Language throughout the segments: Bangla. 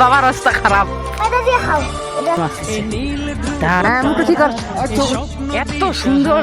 বাবার অবস্থা খারাপ। এত সুন্দর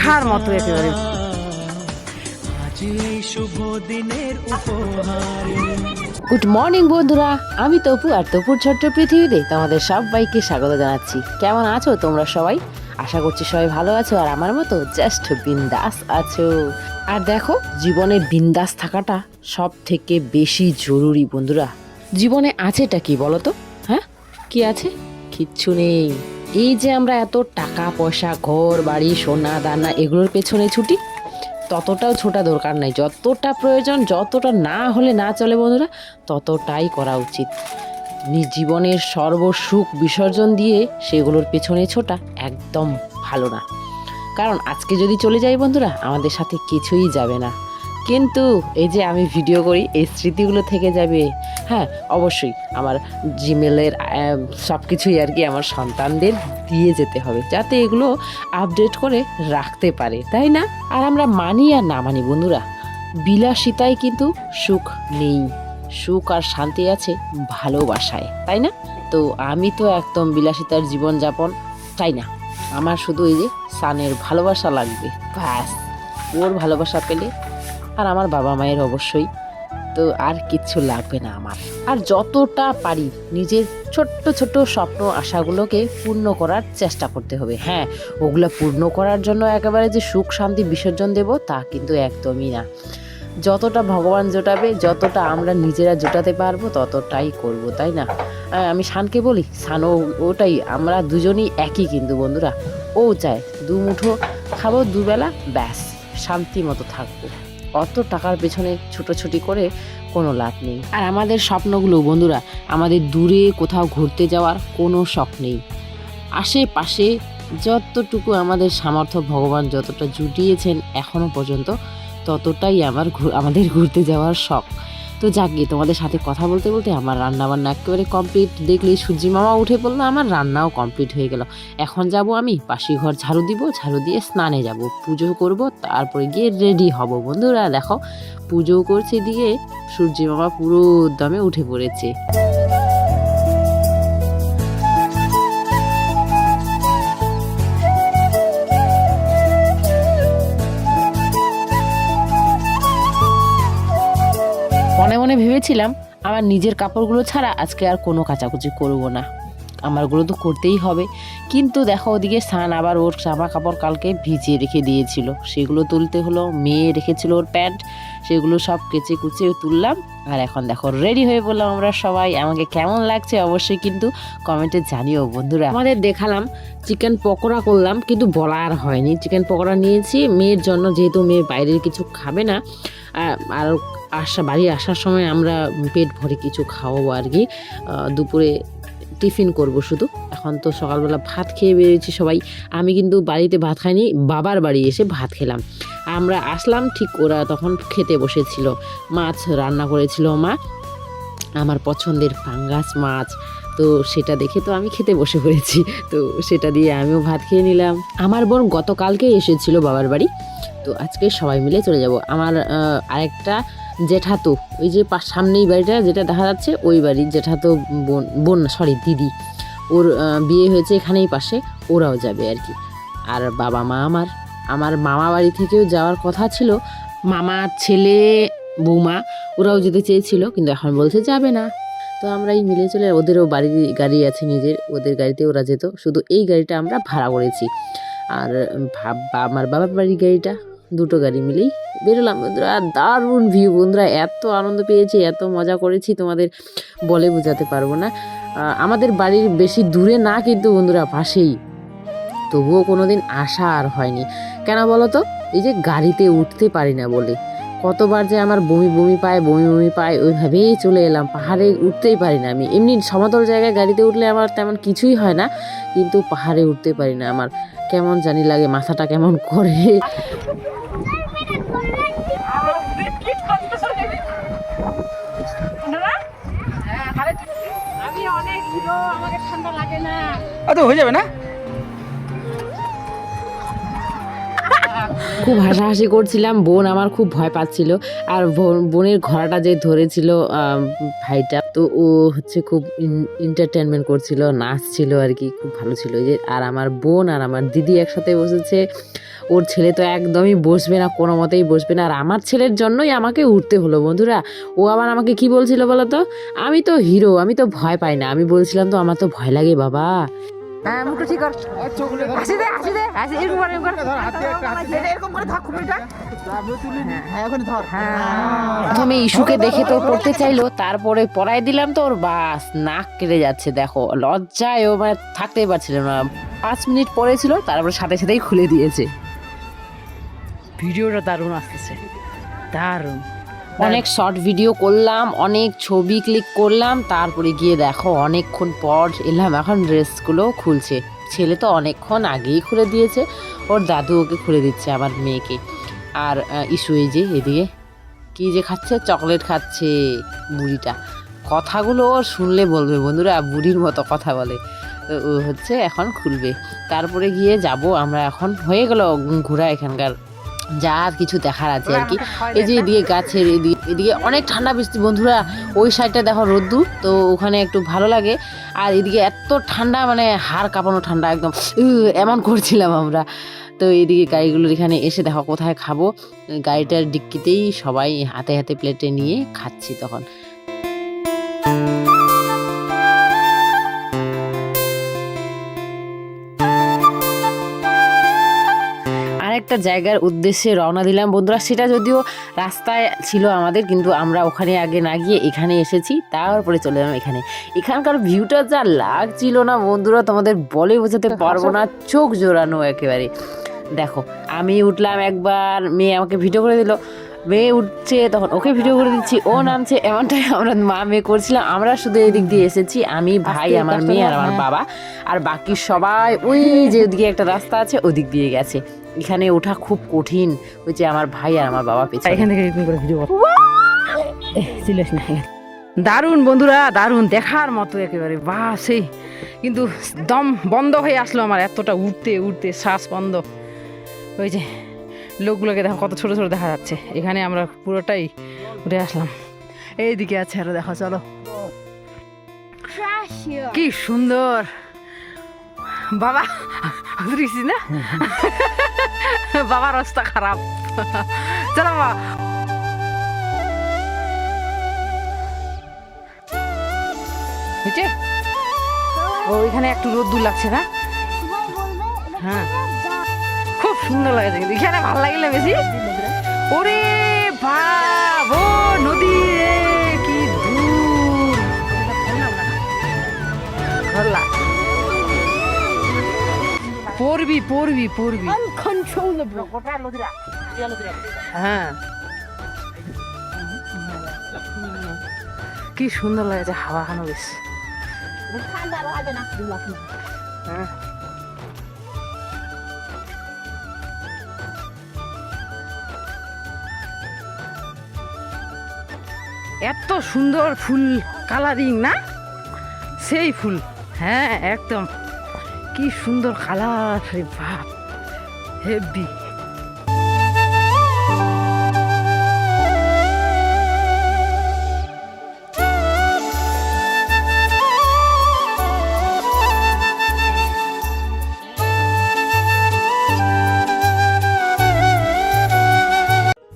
খার মতো একেবারে। গুড মর্নিং বন্ধুরা। আমি তপু আর তপুর ছোট্ট পৃথিবীতে তোমাদের সবাইকে স্বাগত জানাচ্ছি। কেমন আছো তোমরা সবাই? আশা করছি সবাই ভালো আছো আর আমার মতো জাস্ট বিন্দাস আছো। আর দেখো জীবনে বিন্দাস থাকাটা সব থেকে বেশি জরুরি, বন্ধুরা? জীবনে আছেটা কি বলো তো? হ্যাঁ? কি আছে? কিচ্ছু নেই। এই যে আমরা এত টাকা পয়সা ঘর, বাড়ি, সোনা, দানা এগুলোর পেছনে ছুটি, ততটাও ছোটা দরকার নাই। যতটা প্রয়োজন, যতটা না হলে না চলে, বন্ধুরা, ততটাই করা উচিত। নিজ জীবনের সর্বসুখ বিসর্জন দিয়ে সেগুলোর পেছনে ছোটা একদম ভালো না। কারণ আজকে যদি চলে যাই, বন্ধুরা, আমাদের সাথে কিছুই যাবে না। কিন্তু এই যে আমি ভিডিও করি, এই স্মৃতিগুলো থেকে যাবে হ্যাঁ অবশ্যই আমার জিমেলের সব কিছুই আর কি আমার সন্তানদের দিয়ে যেতে হবে, যাতে এগুলো আপডেট করে রাখতে পারে, তাই না? আর আমরা মানি আর না মানি বন্ধুরা, বিলাসিতায় কিন্তু সুখ নেই, সুখ আর শান্তি আছে ভালোবাসায়, তাই না? তো আমি তো একদম বিলাসিতার জীবনযাপন চাই না, আমার শুধু এই যে সানের ভালোবাসা লাগবে, ব্যাস, ওর ভালোবাসা পেলে আর আমার বাবা মায়ের অবশ্যই। তো আর কিচ্ছু লাগবে না আমার। আর যতটা পারি নিজের ছোট্ট ছোট্ট স্বপ্ন, আশাগুলোকে পূর্ণ করার চেষ্টা করতে হবে। হ্যাঁ ওগুলো পূর্ণ করার জন্য একেবারে যে সুখ, শান্তি, বিসর্জন দেব তা কিন্তু একদমই না। যতটা ভগবান জোটাবে, যতটা আমরা নিজেরা জোটাতে পারব, ততটাই করব, তাই না? আমি শানকে বলি শানও ওটাই, আমরা দুজনেই একই কিন্তু বন্ধুরা। ও চায় দু মুঠো খাব দুবেলা, ব্যাস শান্তি মতো থাকব। অত টাকার পেছনে ছুটোছুটি করে কোনো লাভ নেই। আর আমাদের স্বপ্নগুলো, বন্ধুরা, আমাদের দূরে কোথাও ঘুরতে যাওয়ার কোনো শখ নেই। আশেপাশে যতটুকু আমাদের সামর্থ্য, ভগবান যতটা জুটিয়েছেন এখনও পর্যন্ত, ততটাই আমার আমাদের ঘুরতে যাওয়ার শখ। তো যাক গিয়ে তোমাদের সাথে কথা বলতে বলতে আমার রান্না বান্না একেবারে কমপ্লিট দেখলে সূর্যি মামা উঠে পড়ল আমার রান্নাও কমপ্লিট হয়ে গেল। এখন যাব আমি পাশি ঘর ঝাড়ু দিব, ঝাড়ু দিয়ে স্নানে যাব। পুজো করব, তারপরে গিয়ে রেডি হব। বন্ধুরা, দেখো, পুজো করছে দিয়ে সূর্যি মামা পুরো দমে উঠে পড়েছে। ভেবেছিলাম, আমার নিজের কাপড়গুলো ছাড়া আজকে আর কোনো কাচাকুচি করব না। আমারগুলো তো করতেই হবে। কিন্তু দেখো, ওদিকে সান আবার ওর জামা কাপড় কালকে ভিজিয়ে রেখে দিয়েছিল। সেগুলো তুলতে হলো, মেয়ে রেখেছিল ওর প্যান্ট, সেগুলো সব কেচে কুচে তুললাম। আর এখন দেখো রেডি হয়ে বললাম আমরা সবাই, আমাকে কেমন লাগছে অবশ্যই কিন্তু কমেন্টে জানিও বন্ধুরা। আমাদের দেখালাম, চিকেন পকোড়া করলাম, কিন্তু বলা আর হয়নি। চিকেন পকোড়া নিয়েছি, মেয়ের জন্য যেহেতু মেয়ে বাইরের কিছু খাবে না আর আসা, বাড়ি আসার সময় আমরা পেট ভরে কিছু খাওয়াবো আর কি। দুপুরে টিফিন করব শুধু। এখন তো সকালবেলা ভাত খেয়ে বেরিয়েছি সবাই। আমি কিন্তু বাড়িতে ভাত খাইনি, বাবার বাড়ি এসে ভাত খেলাম। আমরা আসলাম, ঠিক ওরা তখন খেতে বসেছিল। মাছ রান্না করেছিল মা। আমার পছন্দের পাঙ্গাস মাছ। তো সেটা দেখে তো আমি খেতে বসে পড়েছি। তো সেটা দিয়ে আমিও ভাত খেয়ে নিলাম। আমার বোন গতকালকে এসেছিল বাবার বাড়ি। তো আজকে সবাই মিলে চলে যাব। আমার আরেকটা জেঠাতো, ওই যে সামনেই বাড়িটা, যেটা দেখা যাচ্ছে ওই বাড়ি জেঠাতো বোন বোন সরি দিদি। ওর বিয়ে হয়েছে এখানেই পাশে, ওরাও যাবে আর কি। আর বাবা মা আমার আমার মামা বাড়ি থেকেও যাওয়ার কথা ছিল। মামার ছেলে, বৌমা, ওরাও যেতে চেয়েছিল, কিন্তু এখন বলছে যাবে না। তো আমরা এই মিলে চলে, ওদেরও বাড়ি গাড়ি আছে নিজের, ওদের গাড়িতে ওরা যেত। শুধু এই গাড়িটা আমরা ভাড়া করেছি। আর আমার বাবার বাড়ির গাড়িটা দুটো গাড়ি মিলেই বেরোলাম। বন্ধুরা, দারুণ ভিউ বন্ধুরা, এত আনন্দ পেয়েছি, এত মজা করেছি, তোমাদের বলে বোঝাতে পারব না। আমাদের বাড়ির বেশি দূরে না কিন্তু বন্ধুরা, পাশেই। তবুও কোনো দিন আসা আর হয়নি। কেন বলো তো? এই যে গাড়িতে উঠতে পারি না বলে। কতবার যে আমার বমি বমি পায়, বমি বমি পায়, ওইভাবেই চলে এলাম। পাহাড়ে উঠতেই পারি না আমি। এমনি সমতল জায়গায় গাড়িতে উঠলে আমার তেমন কিছুই হয় না, কিন্তু পাহাড়ে উঠতে পারি না আমার। কেমন জানি লাগে, মাথাটা কেমন করে আমি অনেক হিরো আমাকে ঠান্ডা লাগে না তো হয়ে যাবে না? খুব হাসাহাসি করছিলাম বোন আমার খুব ভয় পাচ্ছিল আর বোন- বোনের ঘোড়াটা যে ধরেছিল ভাইটা তো ও হচ্ছে খুব এন্টারটেনমেন্ট করছিল নাচছিল আর কি খুব ভালো ছিল। যে আর আমার বোন আর আমার দিদি একসাথে বসেছে ওর ছেলে তো একদমই বসবে না কোনো মতেই বসবে না। আর আমার ছেলের জন্যই আমাকে উঠতে হলো বন্ধুরা। ও আবার আমাকে কি বলছিল বলো তো? আমি তো হিরো আমি তো ভয় পাই না। আমি বলছিলাম তো আমার তো ভয় লাগে বাবা। হ্যাঁ মুখটা ঠিক কর। হাসি দে হাসি দে হাসি এরকম কর এরকম কর। এরকম করে ধর খুঁটিটা হ্যাঁ হ্যাঁ প্রথমে ইস্যুকে দেখে তো পড়তে চাইলো তারপরে পড়াই দিলাম তো ওর বাস নাক কেটে যাচ্ছে দেখো। লজ্জায় ও মানে থাকতেই পারছিল না। পাঁচ মিনিট পরেছিল তারপরে সাথে সাথেই খুলে দিয়েছে। ভিডিওটা দারুণ আসতেছে। দারুণ। অনেক শর্ট ভিডিও করলাম অনেক ছবি ক্লিক করলাম তারপরে গিয়ে দেখো অনেকক্ষণ পর এলাম এখন ড্রেসগুলো খুলছে। ছেলে তো অনেকক্ষণ আগেই খুলে দিয়েছে ওর দাদু ওকে খুলে দিচ্ছে আমার মেয়েকে। আর ইস্যু এই যে এদিকে কি যে খাচ্ছে? চকলেট খাচ্ছে বুড়িটা। কথাগুলো ওর শুনলে বলবে বন্ধুরা বুড়ির মতো কথা বলে। ও হচ্ছে এখন খুলবে। তারপরে গিয়ে যাব আমরা এখন হয়ে গেল ঘোরা এখানকার যা কিছু দেখার আছে আর কি। এই যে এদিকে গাছের এদিকে এদিকে অনেক ঠান্ডা বৃষ্টি। বন্ধুরা ওই সাইডটা দেখো রোদ্দু তো ওখানে একটু ভালো লাগে। আর এদিকে এত ঠান্ডা মানে হাড় কাঁপানো ঠান্ডা একদম। এমন করছিলাম আমরা। তো এদিকে গাড়িগুলোর এখানে এসে দেখো কোথায় খাব। গাড়িটার ডিক্কিতেই সবাই হাতে হাতে প্লেটে নিয়ে খাচ্ছি তখন। আরেকটা জায়গার উদ্দেশ্যে রওনা দিলাম। বন্ধুরা সেটা যদিও রাস্তায় ছিল আমাদের কিন্তু আমরা ওখানে আগে না গিয়ে এখানে এসেছি তারপরে চলে এলাম এখানে। এখানকার ভিউটা যা লাগছিল না বন্ধুরা তোমাদের বলে বোঝাতে পারব না চোখ জোরানো একেবারে। দেখো আমি উঠলাম একবার মেয়ে আমাকে ভিডিও করে দিল মেয়ে উঠছে তখন ওকে ভিডিও করে দিচ্ছি। ও নামছে এমনটাই আমরা মা মেয়ে করছিলাম। আমরা শুধু এদিক দিয়ে এসেছি আমি ভাই আমার মেয়ে আর হ্যাঁ। আমার বাবা। আর বাকি সবাই ওই যে ওদিকে একটা রাস্তা আছে ওদিক দিয়ে গেছে। এখানে ওঠা খুব কঠিন ওই যে আমার ভাই আর আমার বাবা পেছনে। এখান থেকে ভিডিও দারুণ বন্ধুরা দারুণ দেখার মতো একেবারে। বাহ সেই। কিন্তু দম বন্ধ হয়ে আসলো আমার এতটা উঠতে উঠতে শ্বাস বন্ধ। ওই যে লোকগুলোকে দেখো, কত ছোট ছোট দেখা যাচ্ছে। এখানে আমরা পুরোটাই উঠে আসলাম। এইদিকে আছে আরও, দেখো, চলো। কি সুন্দর। বাবা বুঝেছি না? বাবার অবস্থা খারাপ। চলো, বাবা। বুঝছে ও, এখানে একটু রোদ্দুর লাগছে না? হ্যাঁ। খুব সুন্দর লাগছে কিন্তু এখানে ভালো লাগলে বেশি। ওরে বাব ও নদী কি দূর। ধরলা পড়বি পড়বি পড়বি। হ্যাঁ। কি সুন্দর লাগছে হাওয়া খানো বেশ। হ্যাঁ। এত সুন্দর ফুল কালারিং না? সেই ফুল। হ্যাঁ একদম। কি সুন্দর কালার রে বাপ, হেভি।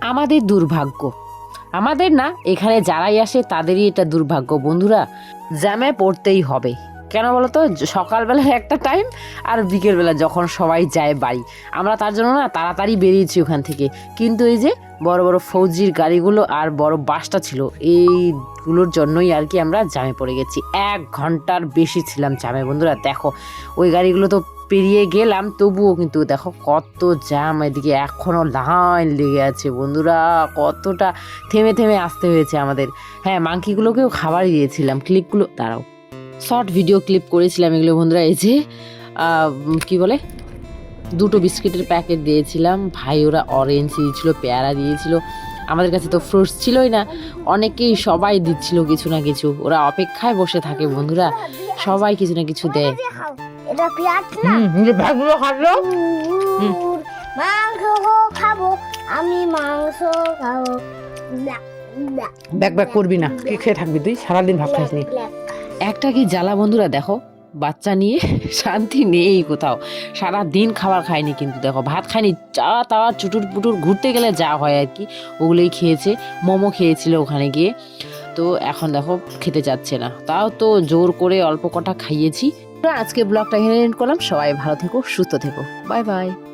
আমাদের দুর্ভাগ্য আমাদের না, এখানে যারাই আসে তাদেরই এটা দুর্ভাগ্য, বন্ধুরা। জ্যামে পড়তেই হবে। কেন বলো তো সকালবেলা একটা টাইম আর বিকেলবেলা যখন সবাই যায় বাড়ি। আমরা তার জন্য না তাড়াতাড়ি বেরিয়েছি ওখান থেকে। কিন্তু এই যে বড় বড় ফৌজির গাড়িগুলো আর বড় বাসটা ছিল, এইগুলোর জন্যই আর কি আমরা জামে পড়ে গেছি। এক ঘণ্টার বেশি ছিলাম জামে বন্ধুরা। দেখো, ওই গাড়িগুলো তো পেরিয়ে গেলাম, তবুও কিন্তু দেখো কত জ্যাম এদিকে এখনও লাইন লেগে আছে বন্ধুরা, কতটা থেমে থেমে আসতে হয়েছে আমাদের। হ্যাঁ মাংকিগুলোকেও খাবার দিয়েছিলাম, ক্লিপগুলো, দাঁড়াও। শর্ট ভিডিও ক্লিপ করেছিলাম এগুলো বন্ধুরা, এই যে কি বলে? দুটো বিস্কিটের প্যাকেট দিয়েছিলাম, ভাই ওরা অরেঞ্জ দিয়েছিল, পেয়ারা দিয়েছিল, আমাদের কাছে তো ফ্রুটস ছিলই না, অনেকেই সবাই দিচ্ছিল কিছু না কিছু, ওরা অপেক্ষায় বসে থাকে বন্ধুরা, সবাই কিছু না কিছু দেয়। এটা পেঁয়াজ না মাংস খাব আমি মাংস খাব। ব্যাক ব্যাক করবি না কি খেয়ে থাকবি তুই সারাদিন ভাত খাইস নি একটা কি জ্বালা বন্ধুরা দেখো বাচ্চা নিয়ে শান্তি নেই কোথাও। সারা দিন খাবার খায়নি কিন্তু দেখো ভাত খায়নি চা তাওয়া চুটুর পুটুর ঘুরতে গেলে যা হয় আর কি ওগুলোই খেয়েছে মোমো খেয়েছিল ওখানে গিয়ে। তো এখন দেখো খেতে যাচ্ছে না। তাও তো জোর করে অল্প কটা খাইয়েছি তো আজকে ব্লগটা এখানে এন্ড করলাম। সবাই ভালো থেকো সুস্থ থেকো। Bye bye.